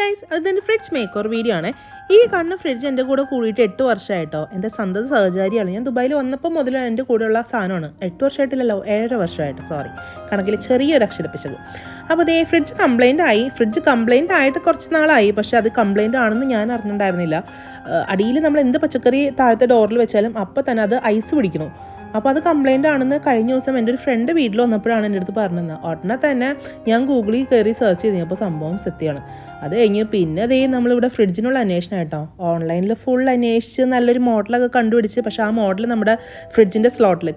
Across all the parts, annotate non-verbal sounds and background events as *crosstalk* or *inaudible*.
Guys അതെന്റെ fridge maker video ആണ്. ഈ കാണുന്ന ഫ്രിഡ്ജ് എന്റെ കൂടെ കൂടിയിട്ട് എട്ട് വർഷമായിട്ടോ എന്റെ സ്വന്തം സഹചാരിയാണ്. ഞാൻ ദുബായിൽ വന്നപ്പോൾ മുതൽ എന്റെ കൂടെയുള്ള സാധനമാണ്. എട്ട് വർഷമായിട്ടില്ലല്ലോ ഏഴര വർഷമായിട്ട് സോറി കണക്കിൽ ചെറിയൊരു അക്ഷരപ്പിച്ചത്. അപ്പോൾ അതേ ഫ്രിഡ്ജ് കംപ്ലൈന്റ് ആയി. ഫ്രിഡ്ജ് കംപ്ലൈന്റ് ആയിട്ട് കുറച്ച് നാളായി. പക്ഷേ അത് കംപ്ലൈന്റ് ആണെന്ന് ഞാൻ അറിഞ്ഞിട്ടുണ്ടായിരുന്നില്ല. അടിയിൽ നമ്മൾ എന്ത് പച്ചക്കറി താഴത്തെ ഡോറിൽ വെച്ചാലും അപ്പോൾ തന്നെ അത് ഐസ് പിടിക്കണം അപ്പോൾ അത് കംപ്ലൈന്റ് ആണെന്ന് കഴിഞ്ഞ ദിവസം എന്റെ ഒരു ഫ്രണ്ട് വീട്ടിൽ വന്നപ്പോഴാണ് എന്റെ അടുത്ത് പറഞ്ഞത്. ഉടനെ തന്നെ ഞാൻ ഗൂഗിളിൽ കയറി സെർച്ച് ചെയ്ത് കഴിഞ്ഞപ്പോൾ സംഭവം സത്യമാണ്. അത് കഴിഞ്ഞ് പിന്നെ അതേ നമ്മളിവിടെ ഫ്രിഡ്ജിനുള്ള അന്വേഷണം കേട്ടോ. ഓൺലൈനിൽ ഫുൾ അന്വേഷിച്ച് നല്ലൊരു മോഡലൊക്കെ കണ്ടുപിടിച്ച് പക്ഷേ ആ മോഡൽ നമ്മുടെ ഫ്രിഡ്ജിന്റെ സ്ലോട്ടിൽ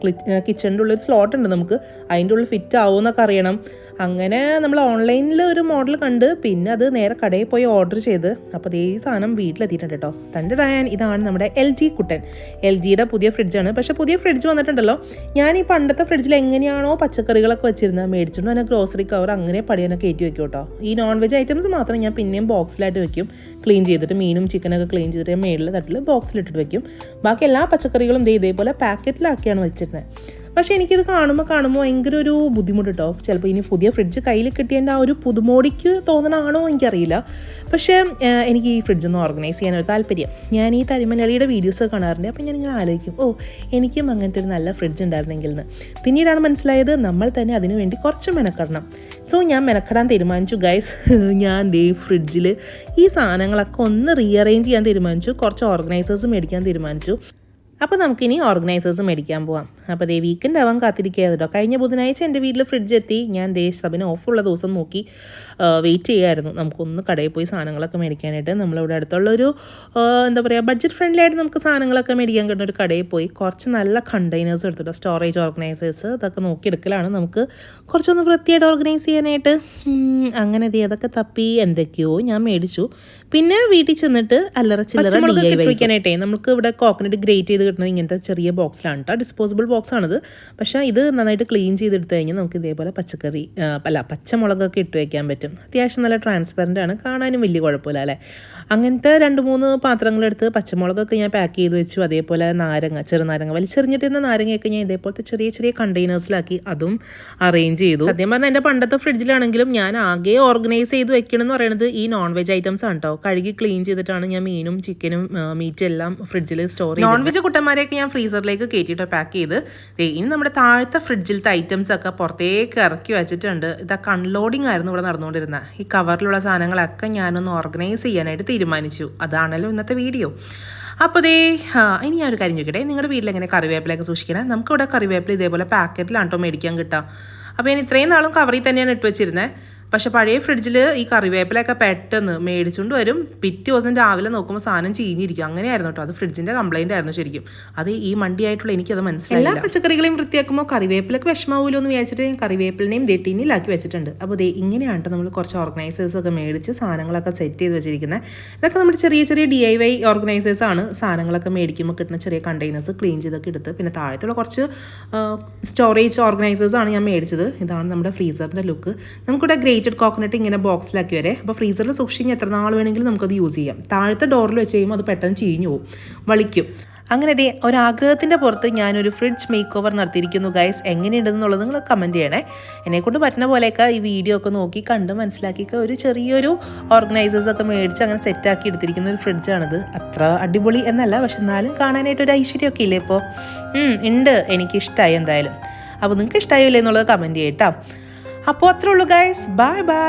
കിച്ചണിന്റെ ഉള്ളിൽ ഒരു സ്ലോട്ട് ഉണ്ട് നമുക്ക്. അതിന്റെ ഉള്ളിൽ ഫിറ്റ് ആവുമെന്നൊക്കെ അറിയണം. അങ്ങനെ നമ്മൾ ഓൺലൈനിൽ ഒരു മോഡൽ കണ്ട് പിന്നെ അത് നേരെ കടയിൽ പോയി ഓർഡർ ചെയ്ത്. അപ്പോൾ ഈ സാധനം വീട്ടിലെത്തിയിട്ടുണ്ട് കേട്ടോ തന്റെ ഡയാൻ ഇതാണ് നമ്മുടെ എൽ ജി കുട്ടൻ. എൽ ജിയുടെ പുതിയ ഫ്രിഡ്ജാണ് പക്ഷേ പുതിയ ഫ്രിഡ്ജ് വന്നിട്ടുണ്ടല്ലോ. ഞാൻ ഈ പണ്ടത്തെ ഫ്രിഡ്ജിൽ എങ്ങനെയാണോ പച്ചക്കറികളൊക്കെ വെച്ചിരുന്നത്. മേടിച്ചിട്ട് തന്നെ ഗ്രോസറി കവർ അങ്ങനെ പടിയാനൊക്കെ കയറ്റി വെക്കും കേട്ടോ ഈ നോൺ വെജ് ഐറ്റംസ് മാത്രം ഞാൻ പിന്നെയും ബോക്സിലായിട്ട് വെക്കും. ക്ലീൻ ചെയ്തിട്ട് മീനും ചിക്കനൊക്കെ ക്ലീൻ ചെയ്തിട്ട് മേളിൽ തട്ടിൽ ബോക്സിലിട്ടിട്ട് വെക്കും. ബാക്കി എല്ലാ പച്ചക്കറികളും ഇതേപോലെ പാക്കറ്റിലാക്കിയാണ് വെച്ചിരുന്നത് പക്ഷേ എനിക്കിത് കാണുമ്പോൾ കാണുമ്പോൾ ഭയങ്കര ഒരു ബുദ്ധിമുട്ട് കേട്ടോ ചിലപ്പോൾ ഇനി പുതിയ ഫ്രിഡ്ജ് കയ്യിൽ കിട്ടിയതിന്റെ ആ ഒരു പുതുമോടിക്ക് തോന്നണാണോ എനിക്കറിയില്ല. പക്ഷേ എനിക്ക് ഈ ഫ്രിഡ്ജ് ഒന്ന് ഓർഗനൈസ് ചെയ്യാനൊരു താല്പര്യം. ഞാൻ ഈ തരിമലളിയുടെ വീഡിയോസ് കാണാറുണ്ട്. അപ്പോൾ ഞാൻ ഇങ്ങനെ ആലോചിക്കും ഓ എനിക്കും അങ്ങനത്തെ ഒരു നല്ല ഫ്രിഡ്ജ് ഉണ്ടായിരുന്നെങ്കിൽ എന്ന് പിന്നീടാണ് മനസ്സിലായത് നമ്മൾ തന്നെ അതിനു വേണ്ടി കുറച്ച് മെനക്കെടണം. സോ ഞാൻ മെനക്കെടാൻ തീരുമാനിച്ചു ഗൈസ് *laughs* ഞാൻ ദേ ഫ്രിഡ്ജിൽ ഈ സാധനങ്ങളൊക്കെ ഒന്ന് റീഅറേഞ്ച് ചെയ്യാൻ തീരുമാനിച്ചു. കുറച്ച് ഓർഗനൈസേഴ്സ് മേടിക്കാൻ തീരുമാനിച്ചു. അപ്പോൾ നമുക്കിനി ഓർഗനൈസേഴ്സ് മേടിക്കാൻ പോവാം. അപ്പോൾ ദേ വീക്കെൻഡ് ആവാൻ കാത്തിരിക്കുക കേട്ടോ കഴിഞ്ഞ ബുധനാഴ്ച എന്റെ വീട്ടിൽ ഫ്രിഡ്ജ് എത്തി. ഞാൻ ദേശ് സബിന് ഓഫുള്ള ദിവസം നോക്കി വെയിറ്റ് ചെയ്യായിരുന്നു. നമുക്കൊന്ന് കടയിൽ പോയി സാധനങ്ങളൊക്കെ മേടിക്കാനായിട്ട്. നമ്മളിവിടെ അടുത്തുള്ളൊരു ഒരു എന്താ പറയുക ബഡ്ജറ്റ് ഫ്രണ്ട്ലി ആയിട്ട് നമുക്ക് സാധനങ്ങളൊക്കെ മേടിക്കാൻ കിട്ടുന്ന ഒരു കടയിൽ പോയി. കുറച്ച് നല്ല കണ്ടെയ്നേഴ്സ് എടുത്തിട്ടോ സ്റ്റോറേജ് ഓർഗനൈസേഴ്സ് ഇതൊക്കെ നോക്കിയെടുക്കലാണ് നമുക്ക് കുറച്ചൊന്ന് വൃത്തിയായിട്ട് ഓർഗനൈസ് ചെയ്യാനായിട്ട്. അങ്ങനെ അതൊക്കെ തപ്പി എന്തൊക്കെയോ ഞാൻ മേടിച്ചു. പിന്നെ വീട്ടിൽ ചെന്നിട്ട് അല്ലറ ചില്ലറ നമുക്ക് ഇവിടെ കോക്കനട്ട് ഗ്രേറ്റ് ചെയ്ത് കിട്ടുന്നത് ഇങ്ങനത്തെ ചെറിയ ബോക്സിലാണ് കേട്ടോ ഡിസ്പോസിബിൾ ബോക്സ് ആണിത്. പക്ഷേ ഇത് നന്നായിട്ട് ക്ലീൻ ചെയ്തെടുത്ത് കഴിഞ്ഞാൽ നമുക്ക് ഇതേപോലെ പച്ചക്കറി അല്ല പച്ചമുളകൊക്കെ ഇട്ട് വയ്ക്കാൻ പറ്റും. അത്യാവശ്യം നല്ല ട്രാൻസ്പെറന്റ് ആണ്. കാണാനും വലിയ കുഴപ്പമില്ല അല്ലേ? അങ്ങനത്തെ രണ്ട് മൂന്ന് പാത്രങ്ങളെടുത്ത് പച്ചമുളകൊക്കെ ഞാൻ പാക്ക് ചെയ്ത് വെച്ചു. അതേപോലെ നാരങ്ങ ചെറുനാരങ്ങ വലിച്ചെറിഞ്ഞിട്ടിരുന്ന നാരങ്ങയൊക്കെ ഞാൻ ഇതേപോലത്തെ ചെറിയ ചെറിയ കണ്ടെയ്നേഴ്സിലാക്കി അതും അറേഞ്ച് ചെയ്തു. സത്യം പറഞ്ഞാൽ എന്റെ പണ്ടത്തെ ഫ്രിഡ്ജിലാണെങ്കിലും ഞാൻ ആകെ ഓർഗനൈസ് ചെയ്ത് വെക്കണമെന്ന് പറയുന്നത് ഈ നോൺ വെജ് ഐറ്റംസ് ആണ് കേട്ടോ കഴുകി ക്ലീൻ ചെയ്തിട്ടാണ് ഞാൻ മീനും ചിക്കനും മീറ്റും എല്ലാം ഫ്രിഡ്ജിൽ സ്റ്റോർ ചെയ്യുന്നത് നോൺ വെജ് കുട്ടന്മാരെയൊക്കെ ഞാൻ ഫ്രീസറിലേക്ക് കയറ്റിയിട്ട് പാക്ക് ചെയ്ത്. ഇനി നമ്മുടെ താഴത്തെ ഫ്രിഡ്ജിലത്തെ ഐറ്റംസ് ഒക്കെ പുറത്തേക്ക് ഇറക്കി വെച്ചിട്ടുണ്ട്. ഇതൊക്കെ അൺലോഡിംഗ് ആയിരുന്നു ഇവിടെ നടന്നുകൊണ്ടിരുന്നത് ഈ കവറിലുള്ള സാധനങ്ങളൊക്കെ ഞാനൊന്ന് ഓർഗനൈസ് ചെയ്യാനായിട്ട് തീരുമാനിച്ചു. അതാണല്ലോ ഇന്നത്തെ വീഡിയോ അപ്പോൾ ദേ ഇനി ഞാൻ ഒരു കാര്യം ചോദിക്കട്ടെ. നിങ്ങളുടെ വീട്ടിൽ എങ്ങനെ കറിവേപ്പിലൊക്കെ സൂക്ഷിക്കണേ? നമുക്കിവിടെ കറിവേപ്പില ഇതേപോലെ പാക്കറ്റിലാണ് കേട്ടോ മേടിക്കാൻ കിട്ടുക അപ്പോൾ ഞാൻ ഇത്രയും നാളും കവറിൽ തന്നെയാണ് ഇട്ട് വെച്ചിരുന്നത് പക്ഷെ പഴയ ഫ്രിഡ്ജിൽ ഈ കറിവേപ്പിലൊക്കെ പെട്ടെന്ന് മേടിച്ചുകൊണ്ട് വരും. പിറ്റേ ദിവസം രാവിലെ നോക്കുമ്പോൾ സാധനം ചീഞ്ഞിരിക്കും. അങ്ങനെയായിരുന്നു കേട്ടോ. അത് ഫ്രിഡ്ജിന്റെ കംപ്ലൈന്റ് ആയിരുന്നു ശരിക്കും. അത് ഈ മണ്ടിയായിട്ടുള്ള എനിക്കത് മനസ്സിലായി എല്ലാ പച്ചക്കറികളെയും വൃത്തിയാക്കുമ്പോൾ കറിവേപ്പിലൊക്കെ വിഷമാവുമല്ലോ എന്ന് വിചാരിച്ചിട്ട് ഞാൻ കറിവേപ്പിലിനെയും ദേ വെച്ചിട്ടുണ്ട്. അപ്പോൾ ദേ ഇങ്ങനെയാണ് കേട്ടോ നമ്മൾ കുറച്ച് ഓർഗനൈസേഴ്സൊക്കെ മേടിച്ച് സാധനങ്ങളൊക്കെ സെറ്റ് ചെയ്ത് വെച്ചിരിക്കുന്നത് ഇതൊക്കെ നമ്മുടെ ചെറിയ ചെറിയ ഡി ഐ വൈ ഓർഗനൈസേഴ്സ് ആണ് സാധനങ്ങളൊക്കെ മേടിക്കുമ്പോൾ കിട്ടുന്ന ചെറിയ കണ്ടെയ്നേഴ്സ് ക്ലീൻ ചെയ്തൊക്കെ എടുത്ത് പിന്നെ താഴത്തുള്ള കുറച്ച് സ്റ്റോറേജ് ഓർഗനൈസേഴ്സ് ആണ് ഞാൻ മേടിച്ചത്. ഇതാണ് നമ്മുടെ ഫ്രീസറിന്റെ ലുക്ക് നമുക്കിവിടെ ഗ്രേറ്റഡ് കോക്കനട്ട് ഇങ്ങനെ ബോക്സിലാക്കി വരെ. അപ്പോൾ ഫ്രീസറിൽ സൂക്ഷിച്ച് എത്ര നാൾ വേണമെങ്കിലും നമുക്കത് യൂസ് ചെയ്യാം. താഴത്തെ ഡോറിൽ വെച്ച് കഴിയുമ്പോൾ അത് പെട്ടെന്ന് ചീഞ്ഞു പോകും വളിക്കും. അങ്ങനെ ദേ ഒരാഗ്രഹത്തിന്റെ പുറത്ത് ഞാനൊരു ഫ്രിഡ്ജ് മേക്ക് ഓവർ നടത്തിയിരിക്കുന്നു ഗൈസ് എങ്ങനെയുണ്ടെന്നുള്ളത് നിങ്ങൾ കമന്റ് ചെയ്യണേ. എന്നെക്കൊണ്ട് പറ്റുന്ന പോലെയൊക്കെ ഈ വീഡിയോ ഒക്കെ നോക്കി കണ്ട് മനസ്സിലാക്കിയൊക്കെ ഒരു ചെറിയൊരു ഓർഗനൈസേഴ്സ് ഒക്കെ മേടിച്ച് അങ്ങനെ സെറ്റാക്കി എടുത്തിരിക്കുന്ന ഒരു ഫ്രിഡ്ജാണിത് അത്ര അടിപൊളി എന്നല്ല പക്ഷെ എന്നാലും കാണാനായിട്ട് ഒരു ഐശ്വര്യമൊക്കെ ഇല്ലേ ഇപ്പോൾ ഉണ്ട്. എനിക്കിഷ്ടമായി എന്തായാലും. അപ്പോൾ നിങ്ങൾക്ക് ഇഷ്ടമായില്ലേ എന്നുള്ളത് കമന്റ് ചെയ്യട്ടോ അപ്പോൾ അത്രേ ഉള്ളൂ ഗൈസ് ബൈ ബൈ